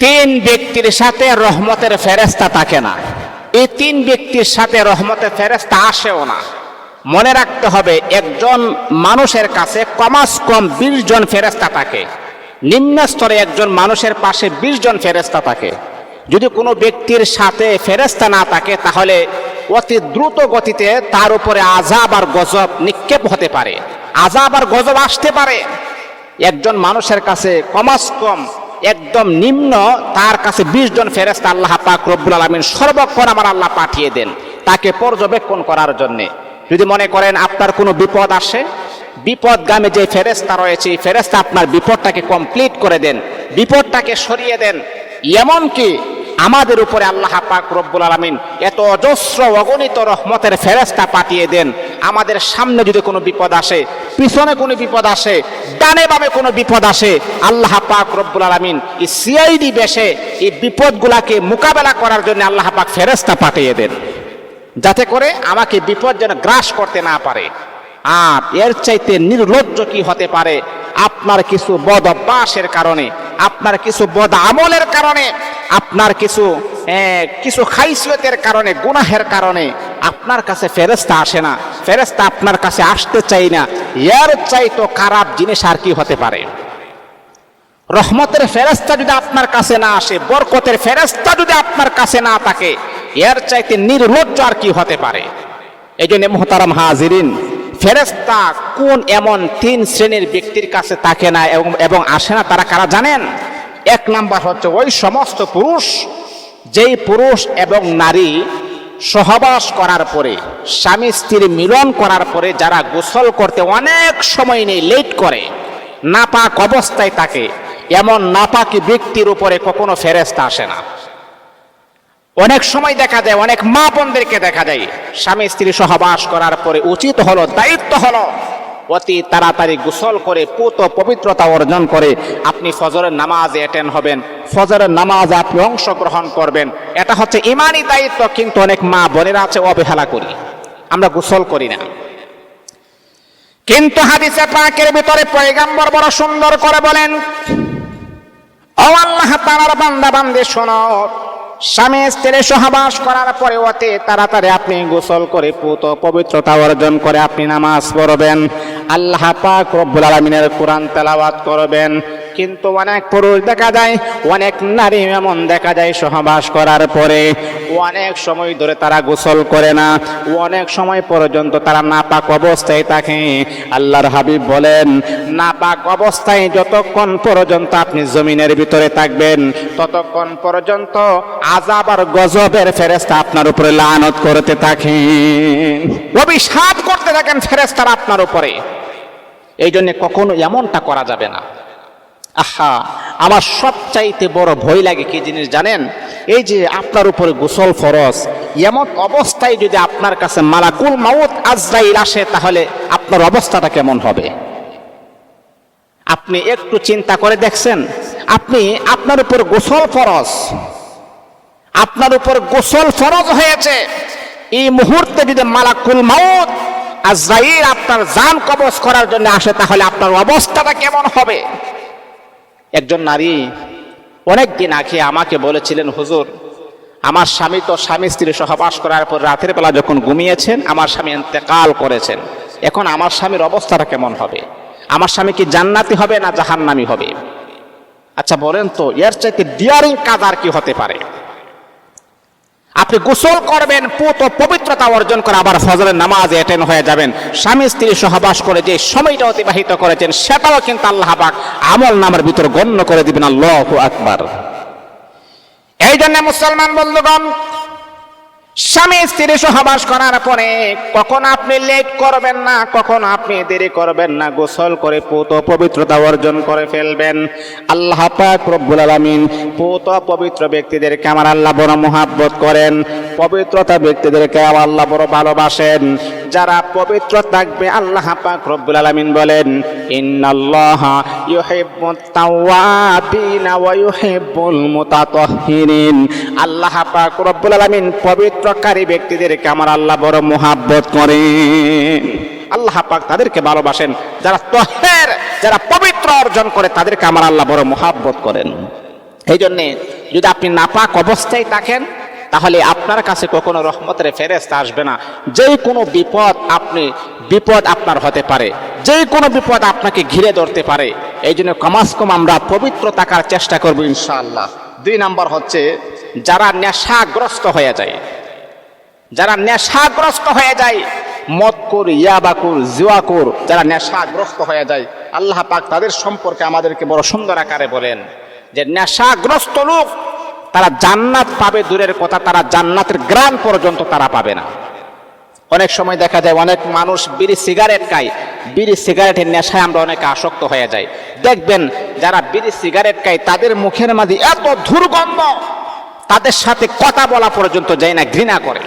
তিন ব্যক্তির সাথে রহমতের ফেরেস্তা থাকে না। এই তিন ব্যক্তির সাথে রহমতের ফেরেস্তা আসেও না। মনে রাখতে হবে, একজন মানুষের কাছে কমাস কম বিশ জন ফেরেস্তা থাকে। নিম্ন স্তরে একজন মানুষের পাশে বিশ জন ফেরেস্তা থাকে। যদি কোনো ব্যক্তির সাথে ফেরেস্তা না থাকে, তাহলে অতি দ্রুত গতিতে তার উপরে আজাব আর গজব নিক্ষেপ হতে পারে। আজাব আর গজব আসতে পারে। একজন মানুষের কাছে কমাস কম একদম নিম্ন, তার কাছে বিশ জন ফেরেস্তা আল্লাহ পাক রব্বুল আলমিন সর্বক্ষণ আমার আল্লাহ পাঠিয়ে দেন, তাকে পর্যবেক্ষণ করার জন্যে। যদি মনে করেন আপনার কোনো বিপদ আসে, বিপদগামী যে ফেরেস্তা রয়েছে ফেরেস্তা আপনার বিপদটাকে কমপ্লিট করে দেন, বিপদটাকে সরিয়ে দেন। এমনকি আমাদের উপরে আল্লাহ পাক রব্বুল আলমিন এত অজস্র অগণিত রহমতের ফেরেস্তা পাঠিয়ে দেন, আমাদের সামনে যদি কোনো বিপদ আসে পিছনে কোনো বিপদ আসে, ডানে বামে কোনো বিপদ আসে, আল্লাহ পাক রব্বুল আলমিন এই সিআইডি বেশে এই বিপদগুলাকে মোকাবেলা করার জন্য আল্লাহ পাক ফেরেস্তা পাঠিয়ে দেন। যাতে করে আমাকে বিপদ যেন গ্রাস করতে না পারে। আর এর চাইতে নির্লজ্জ কি হতে পারে? আপনার কিছু বদ অভ্যাসের কারণে, আপনার কিছু বদ আমলের কারণে, আপনার কিছু কিছু খাইসিয়তের কারণে, গুনাহের কারণে আপনার কাছে ফেরেস্তা আসে না। ফেরেস্তা আপনার কাছে আসতে চাই না। এর চাইতো খারাপ জিনিস আর কি হতে পারে? রহমতের ফেরেস্তা যদি আপনার কাছে না আসে, বরকতের ফেরেস্তা যদি আপনার কাছে না থাকে, এর চাইতে নির্লজ্জ আর কি হতে পারে? এই জন্য মোহতারাম হাজিরিন ফেরেস্তা কোন এমন তিন শ্রেণির ব্যক্তির কাছে থাকে না এবং এবং আসে না, তারা কারা জানেন? এক নাম্বার হচ্ছে ওই সমস্ত পুরুষ যেই পুরুষ এবং নারী সহবাস করার পরে, স্বামী স্ত্রীর মিলন করার পরে যারা গোসল করতে অনেক সময় নেই লেট করে, নাপাক অবস্থায় থাকে, এমন নাপাকি ব্যক্তির উপরে কখনো ফেরেস্তা আসে না। অনেক সময় দেখা যায়, অনেক মা বোনদেরকে দেখা যায়, স্বামী স্ত্রী সহবাস করার পরে উচিত হলো, দায়িত্ব হলো অতি তাড়াতাড়ি গোসল করে পুত পবিত্রতা অর্জন করে আপনি ফজরের নামাজে অ্যাটেন্ড হবেন। ফজরের নামাজে আপনি অংশগ্রহণ করবেন। এটা হচ্ছে ইমানই দায়িত্ব, কিন্তু অনেক মা বোনেরা আছে অবহেলা করি। আমরা গোসল করি না। কিন্তু হাদিসে পাকের ভিতরে পয়গাম্বর বড় সুন্দর করে বলেন, ও আল্লাহ তাআলার বান্দা বান্দে শোনো। স্বামী, স্ত্রী সহবাস করার পরে অতি তাড়াতাড়ি আপনি গোসল করে পুত পবিত্রতা অর্জন করে আপনি নামাজ পড়বেন। আল্লাহ পাক রব্বুল আলামিনের কোরআন তেলাওয়াত করবেন। কিন্তু অনেক পুরুষ দেখা যায়, অনেক নারী এমন দেখা যায় সহবাস করার পরে। অনেক সময় ধরে তারা গোসল করে না, অনেক সময় পর্যন্ত তারা নাপাক অবস্থায় থাকে। আল্লাহর হাবিব বলেন, নাপাক অবস্থায় যতক্ষণ পর্যন্ত আপনি জমিনের ভিতরে থাকবেন, ততক্ষণ পর্যন্ত আজাব আর গজবের ফেরেস্তা আপনার উপরে লানত করতে থাকেন অভিশাপ করতে থাকেন ফেরেস্তারা আপনার উপরে। এই জন্য কখনো এমনটা করা যাবে না। আহা, আমার সবচাইতে বড় ভয় লাগে কি জিনিস জানেন? এই যে আপনার উপরে গোসল ফরজ, এমন অবস্থায় যদি আপনার কাছে মালাকুল মাউত আজরাইল আসে, তাহলে আপনার অবস্থাটা কেমন হবে? আপনি একটু চিন্তা করে দেখছেন, আপনি আপনার উপর গোসল ফরজ, আপনার উপর গোসল ফরজ হয়েছে। এই মুহূর্তে যদি মালাকুল মাউত আজরাইল আপনার জান কবজ করার জন্য আসে, তাহলে আপনার অবস্থাটা কেমন হবে? একজন নারী অনেক দিন আগে আমাকে বলেছিলেন, হুজুর, আমার স্বামী তো স্বামী স্ত্রী সহবাস করার পর রাতের বেলা যখন ঘুমিয়েছেন, আমার স্বামী ইন্তেকাল করেছেন। এখন আমার স্বামীর অবস্থাটা কেমন হবে? আমার স্বামী কি জান্নাতি হবে না জাহান্নামি হবে? আচ্ছা বলেন তো, এর চাইতে ডিয়ারিং কাজ আর কি হতে পারে? আপনি গোসল করবেন, পুত পবিত্রতা অর্জন করে আবার ফজরের নামাজ অ্যাটেন্ড হয়ে যাবেন। স্বামী, স্ত্রী সহবাস করে যে সময়টা অতিবাহিত করেছেন, সেটাও কিন্তু আল্লাহ পাক আমল নামের ভিতর গণ্য করে দিবেন। আল্লাহ আকবার। এই জন্য মুসলমান বন্ধুগণ স্বামী স্ত্রী সহবাস করার পরে কখন আপনি লেট করবেন না, কখন আপনি দেরি করবেন না, গোসল করে পুত পবিত্রতা অর্জন করে ফেলবেন। আল্লাহ পাক রব্বুল আলামিন পুত পবিত্র ব্যক্তিদেরকে আমার আল্লাহ বড় মহাব্বত করেন, পবিত্রতা ব্যক্তিদেরকে আমার আল্লাহ বড় ভালোবাসেন। যারা পবিত্র থাকবে, আল্লাহ পাক রব্বুল আলামিন বলেন, ইন্নাল্লাহ ইউহিব্বুত তাওয়াবিনা ওয়া ইউহিব্বুল মুতাতাহহিরিন আল্লাহ পাক রব্বুল আলামিন পবিত্রকারী ব্যক্তিদেরকে আমার আল্লাহ বড় মোহাব্বত করেন। আল্লাহ পাক তাদেরকে ভালোবাসেন। যারা তহের, যারা পবিত্র অর্জন করে, তাদেরকে আমার আল্লাহ বড় মোহাব্বত করেন। এই জন্যে যদি আপনি নাপাক অবস্থায় থাকেন তাহলে আপনার কাছে কখনো রহমতের ফেরেস্তা আসবে না। যে কোনো বিপদ আপনি, বিপদ আপনার হতে পারে। যে কোনো বিপদ আপনাকে ঘিরে ধরতে পারে। এই জন্য কমাস কম আমরা পবিত্র থাকার চেষ্টা করব ইনশাআল্লাহ। দুই নাম্বার হচ্ছে, যারা নেশাগ্রস্ত হয়ে যায়। যারা নেশাগ্রস্ত হয়ে যায়, মদকুর, ইয়াবাকুর জুয়াকুর যারা নেশাগ্রস্ত হয়ে যায়, আল্লাহ পাক তাদের সম্পর্কে আমাদেরকে বড় সুন্দর আকারে বলেন যে নেশাগ্রস্ত লোক তারা জান্নাত পাবে, দূরের কথা, তারা জান্নাতের গ্রাম পর্যন্ত তারা পাবে না। অনেক সময় দেখা যায় অনেক মানুষ বিড়ি সিগারেট খায়। বিড়ি সিগারেটের নেশায় আমরা অনেকে আসক্ত হয়ে যাই। দেখবেন যারা বিড়ি সিগারেট খায়, তাদের মুখের মাঝে এত দুর্গন্ধ, তাদের সাথে কথা বলা পর্যন্ত যায় না, ঘৃণা করে।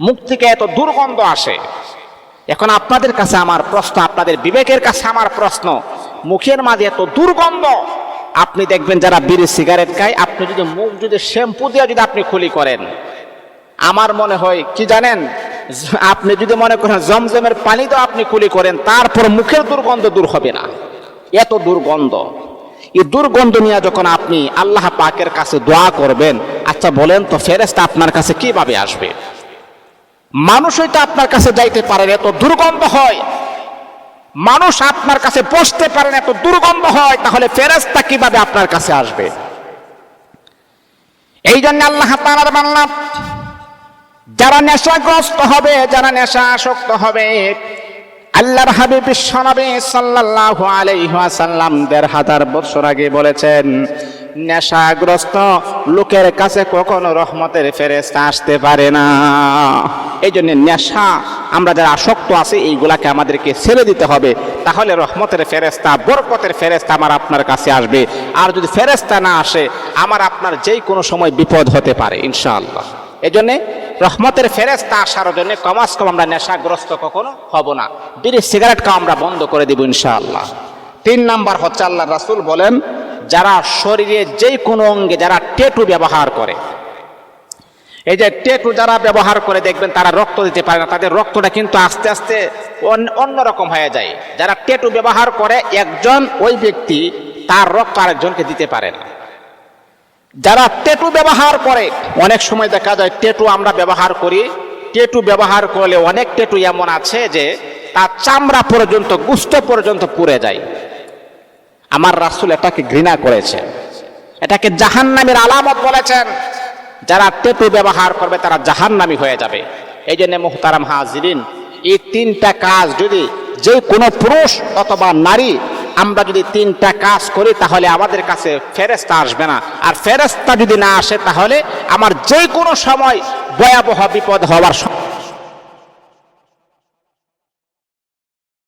মুখ থেকে এত দুর্গন্ধ আসে। এখন আপনাদের কাছে আমার প্রশ্ন, আপনাদের বিবেকের কাছে আমার প্রশ্ন, মুখের মাঝে এত দুর্গন্ধ আপনি দেখবেন যারা বিড়ি সিগারেট খায়, আপনি যদি মুখ, যদি শ্যাম্পু দিয়ে যদি আপনি খুলি করেন, আমার মনে হয়, কি জানেন? আপনি যদি মনে করেন জমজমের পানি তো আপনি খুলি করেন, তারপর মুখের দুর্গন্ধ দূর হবে না। এত দুর্গন্ধ। এই দুর্গন্ধ নিয়ে যখন আপনি আল্লাহ পাকের কাছে দোয়া করবেন আচ্ছা বলেন তো ফেরেস্তা আপনার কাছে কীভাবে আসবে? মানুষই তো আপনার কাছে যাইতে পারেন এত দুর্গন্ধ হয়। মানুষ আপনার কাছে বসতে না, এত দুর্গন্ধ হয়, তাহলে ফেরেস্তা কীভাবে আপনার কাছে আসবে? এই জন্য আল্লাহ তাআলার বাংলা যারা নেশাগ্রস্ত হবে, যারা নেশা আসক্ত হবে, আল্লাহর হাবিব বিশ্বনবী সাল্লাল্লাহু আলাইহি ওয়াসাল্লাম দেড় হাজার বছর আগে বলেছেন নেশাগ্রস্ত লোকের কাছে কখনো রহমতের ফেরেস্তা আসতে পারে না। এই জন্য নেশা, আমরা যারা আসক্ত আছি, এইগুলাকে আমাদেরকে ছেড়ে দিতে হবে। তাহলে রহমতের ফেরেস্তা বরকতের ফেরেস্তা আমার আপনার কাছে আসবে। আর যদি ফেরেস্তা না আসে, আমার আপনার যেই কোনো সময় বিপদ হতে পারে, ইনশাআল্লাহ। এই জন্যে রহমতের ফেরেস্তা আসার জন্য কমাস কম আমরা নেশাগ্রস্ত কখনো হব না। বিড়ি, সিগারেট খাওয়া আমরা বন্ধ করে দিব, ইনশাআল্লাহ। তিন নাম্বার হচ্ছে আল্লাহ রাসূল বলেন যারা শরীরে যেই কোনো অঙ্গে যারা টেটু ব্যবহার করে, এই যে টেটু যারা ব্যবহার করে দেখবেন তারা রক্ত দিতে পারে না, তাদের রক্তটা কিন্তু আস্তে আস্তে অন্যরকম হয়ে যায়। যারা টেটু ব্যবহার করে, একজন ওই ব্যক্তি তার রক্ত আরেকজনকে দিতে পারে না। যারা টেটু ব্যবহার করে, অনেক সময় দেখা যায় টেটু আমরা ব্যবহার করি, টেটু ব্যবহার করলে অনেক টেটু এমন আছে যে, তার চামড়া পর্যন্ত, গুস্ত পর্যন্ত পুড়ে যায়। আমার রাসূল এটাকে ঘৃণা করেছে। এটাকে জাহান্নামের আলামত বলেছেন। যারা টেটু ব্যবহার করবে, তারা জাহান্নামী হয়ে যাবে। এই জন্য মুহতারাম হাজিরিন, এই তিনটা কাজ যদি যে কোনো পুরুষ অথবা নারী, আমরা যদি তিনটা কাজ করি, তাহলে আমাদের কাছে ফেরেস্তা আসবে না। আর ফেরেস্তা যদি না আসে, তাহলে আমার যে কোনো সময় ভয়াবহ বিপদ হওয়ার স-